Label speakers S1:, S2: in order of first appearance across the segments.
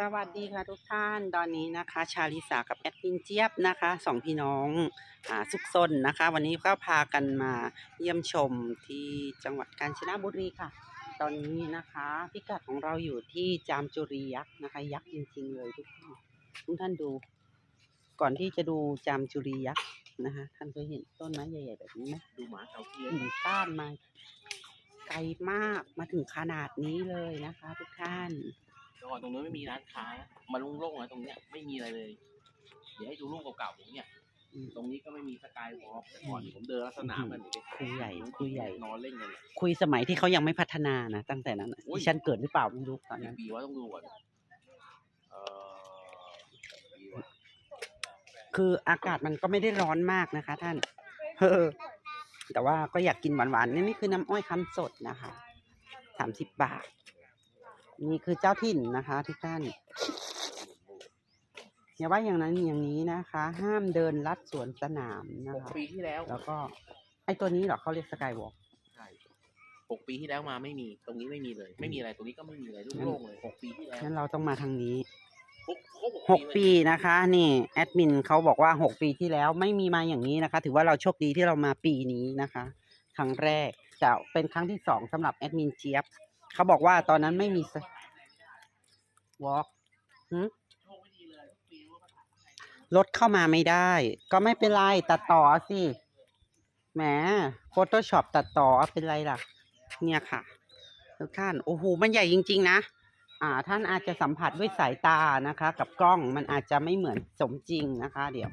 S1: สวัสดีค่ะทุกท่านตอนนี้นะคะ ชาลิสากับแอดมินเจี๊ยบนะคะสองพี่น้องอ่าสุขสนนะคะ วันนี้ก็พากันมาเยี่ยมชมที่จังหวัดกาญจนบุรีค่ะ ตอนนี้นะคะพิกัดของเราอยู่ที่จามจุรียักษ์นะคะ ยักษ์จริงๆเลยทุกท่านทุกท่านดู ก่อนที่จะดูจามจุรียักษ์นะคะ ท่านเคยเห็นต้นไม้ใหญ่ๆแบบนี้ไหม
S2: ดูหมาเกาเทียน
S1: ถึงต้านมาไกลมากมาถึงขนาดนี้เลยนะคะ ทุกท่าน
S2: แต่ ก่อนตรงนู้นไม่มีร้านค้านะมาโล่งๆนะตรงเนี้ยไม่มีอะไรเลย เดี๋ยวให้ดูรูปเก่าๆผมเนี่ย
S1: อืม
S2: ตรงนี้ก็ไม่มีสกายวอล์กแต่ก่อนผมเดินลักษณะมันไป
S1: ครูใหญ่ครูใหญ่
S2: นอนเล่นกันเนี่ย
S1: คุยสมัยที่เขายังไม่พัฒนานะตั้งแต่นั้นน่ะ
S2: อุ๊ย
S1: ดิฉันเกิดหรือเปล่าไม่รู้ตอน
S2: กี่
S1: นั้น
S2: ปีว่าต้องดูก่อนเอ่อปีวะ
S1: คืออากาศมันก็ไม่ได้ร้อนมากนะคะ ท่านเฮ้อแต่ว่าก็อยากกินหวานๆนี่นี่คือน้ำอ้อยคั้นสดนะคะสามสิบบาท นี่คือเจ้าถิ่นนะคะทุกท่านอย่าว่าอย่างนั้นอย่างนี้นะคะ ห้ามเดินลัดสวนสนามนะ
S2: หก
S1: คะ
S2: ปีที่แล้ว
S1: แล้วก็ ไอตัวนี้เหรอเขาเรียกสกายวอล์ก
S2: ใช่หกปีที่แล้วมาไม่มี ตรงนี้ไม่มีเลย ไม่มีอะไร ตรงนี้ก็ไม่มีอะไรโล่งๆเลยหกปีที่แล้ว
S1: งั้นเราต้องมาทางนี้
S2: หกครบ
S1: หกปีนะคะ นี่แอดมินเขาบอกว่าหกปีที่แล้วไม่มีมาอย่างนี้นะคะ ถือว่าเราโชคดีที่เรามาปีนี้นะคะ ครั้งแรกจะเป็นครั้งที่สองสำหรับแอดมินเจี๊ยบ เขาบอกว่าตอนนั้นไม่มีวอล์ก
S2: โชคไม่ดีเลยทุก
S1: รถเข้ามาไม่ได้ ก็ไม่เป็นไร ตัดต่อสิแหม Photoshop ตัดต่อเป็นไรล่ะ เนี่ยค่ะทุกท่าน โอ้โห มันใหญ่จริง ๆ นะ อ่า ท่านอาจจะสัมผัสด้วยสายตานะคะ กับกล้องมันอาจจะไม่เหมือนสมจริงนะคะ เดี๋ยว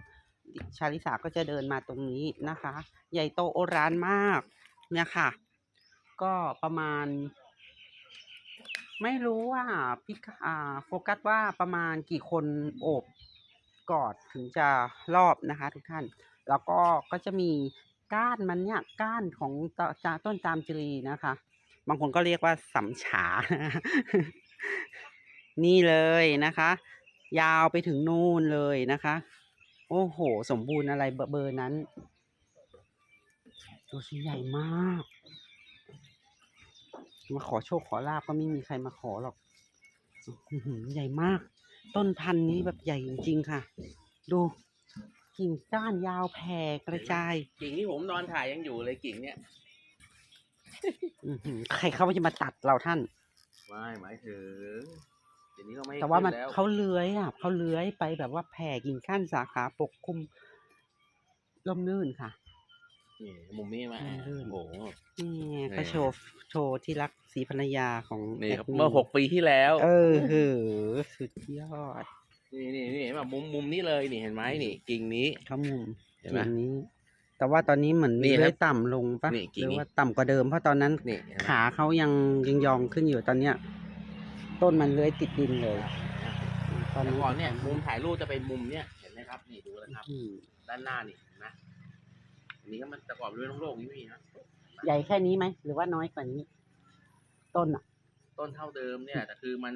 S1: ชาลิสาก็จะเดินมาตรงนี้นะคะ ใหญ่โตโอรานมาก เนี่ยค่ะ ก็ประมาณ ไม่รู้ว่าพิกอ่าโฟกัสว่าประมาณกี่คนโอบกอดถึงจะรอบนะคะ ทุกท่าน แล้วก็ก็จะมีก้านมันเนี่ยก้านของต้นจามจุรีนะคะ บางคนก็เรียกว่าสำฉา นี่เลยนะคะ ยาวไปถึงนู่นเลยนะคะ โอ้โห สมบูรณ์อะไรเบอร์เบอร์นั้น ตัวชิ้นใหญ่มาก มาขอโชคขอลาบก็ไม่มีใครมาขอหรอกอื้อหือใหญ่มาก ต้นพันธุ์นี้แบบใหญ่จริงๆค่ะ ดูกิ่งก้านยาวแผ่กระจาย
S2: กิ่งที่ผมนอนถ่ายยังอยู่เลยกิ่งเนี่ย
S1: อื้อหือใครเขาจะมาตัดเราท่าน
S2: ไม่หมายถึงเดี๋ยวนี้เราไม่
S1: แต่ว่ามัน
S2: ขึ้แล้ว
S1: เขาเลื้อยอะเขาเลื้อยไปแบบว่าแผ่กิ่งก้านสาขาปกคลุมล่มลื่นค่ะ
S2: นี่มุมนี้มา
S1: อืมลื่น
S2: โอ้โห
S1: นี่ไง
S2: ไหน
S1: ก็โชว์โชว์ที่รักสีภรรยาของ
S2: นี่ครับ
S1: แดมิ
S2: เมื่อหกปีที่แล้ว
S1: เออเหอสุดยอด
S2: นี่นี่นี่เห็นแบบมุมมุมนี้เลยนี่เห็นไหมนี่กิ่งนี้
S1: เขามุม
S2: เห็นไหม
S1: กิ่งนี้ แต่ว่าตอนนี้เหมือน
S2: นี่ครับ
S1: เลื้อยต่ำลงปะ
S2: นี่กิ่
S1: ห
S2: ง
S1: รือ
S2: นี้
S1: ว่าต่ำกว่าเดิมเพราะตอนนั้น
S2: นี่เห็นไหม
S1: ขาเขายังยังยองขึ้นอยู่ตอนเนี้ย ต้นมันเลื้อยติดดินเลยตอน
S2: แต่
S1: นี้
S2: ก่อนเนี่ยมุมถ่ายรูปจะเป็นมุมเนี่ยเห็นไหมครับ นี่ดูนะครับ
S1: อืม
S2: ด้านหน้านี่เห็นไหม อันนี้ก็มันแต่ก่อนเป็นเรื่องโลกๆนี่มีนะ
S1: ใหญ่แค่นี้ไหมหรือว่าน้อยกว่านี้ ต้นอะ
S2: ต้นเท่าเดิมเนี่ย แต่คือมัน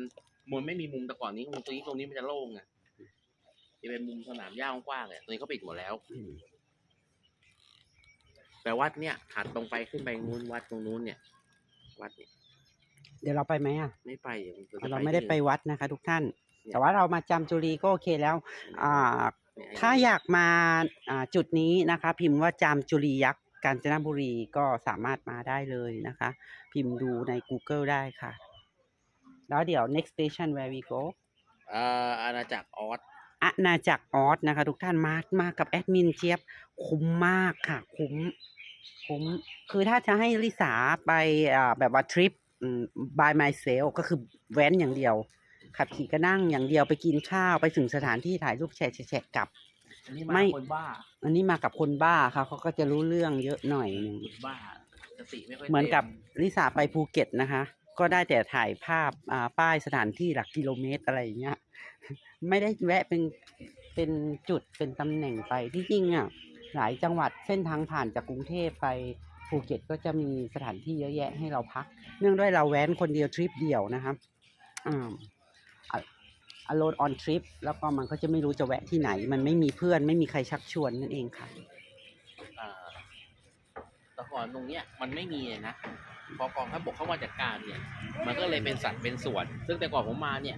S2: มันไม่มีมุมแต่ก่อนนี้มุมตรงนี้ตรงนี้มันจะโล่งไงจะเป็นมุมสนามหญ้ากว้างๆเลยตรงนี้เขาปิดหมดแล้ว
S1: อืม
S2: แต่วัดเนี่ยถัดตรงไปขึ้นไปนู้นวัดตรงนู้นเนี่ย วัดเนี่ย
S1: เดี๋ยวเราไปไหมอะ
S2: ไม่ไปอย่งจะ
S1: เราไม่ได้ไปวัดนะคะ ทุกท่าน
S2: เนี่ย
S1: แต่ว่าเรามาจำจุรีก็โอเคแล้ว อ่า
S2: เนี่ย
S1: ถ้าอยากมาอ่าจุดนี้นะคะ พิมพ์ว่าจามจุรียักษ์กาญจนบุรีก็สามารถมาได้เลยนะคะ พิมพ์ดูใน Google ได้ค่ะ แล้วเดี๋ยว next station where we go
S2: เอ่ออาณาจักรออส
S1: อาณาจักรออสนะคะ ทุกท่านมามากับแอดมินเจี๊ยบคุ้มมากค่ะ คุ้มคุ้มคือถ้าจะให้ลิสาไปอ่าแบบว่าทริป by myself ก็คือแว้นอย่างเดียว ขับขี่ก็นั่งอย่างเดียวไปกินข้าวไปถึงสถานที่ถ่ายรูปแชะแชะแชะกลับ
S2: อันนี้
S1: ไม่
S2: มาคนบ้า
S1: อันนี้มากับคนบ้าค่ะเขาก็จะรู้เรื่องเยอะหน่อยหนึง
S2: คนบ้าสติไม่ค่อย
S1: เหมือนกับ
S2: ต็
S1: ลิสาไปภูเก็ตนะคะ ก็ได้แต่ถ่ายภาพอ่าป้ายสถานที่หลักกิโลเมตรอะไรอย่างเงี้ย ไม่ได้แวะเป็นเป็นจุดเป็นตำแหน่งไปที่จริงอะหลายจังหวัดเส้นทางผ่านจากกรุงเทพไปภูเก็ตก็จะมีสถานที่เยอะแยะให้เราพัก เนื่องด้วยเราแว้นคนเดียวทริปเดียวนะครับอ่า alone on trip แล้วก็มันก็จะไม่รู้จะแวะที่ไหน มันไม่มีเพื่อนไม่มีใครชักชวนนั่นเองค่ะ
S2: แต่ก่อนตรงเนี้ยมันไม่มีเลยนะพอกองทัพบกเข้ามาจัดการเนี่ย มันก็เลยเป็นสัตว์เป็นส่วน ซึ่งแต่ก่อนผมมาเนี่ย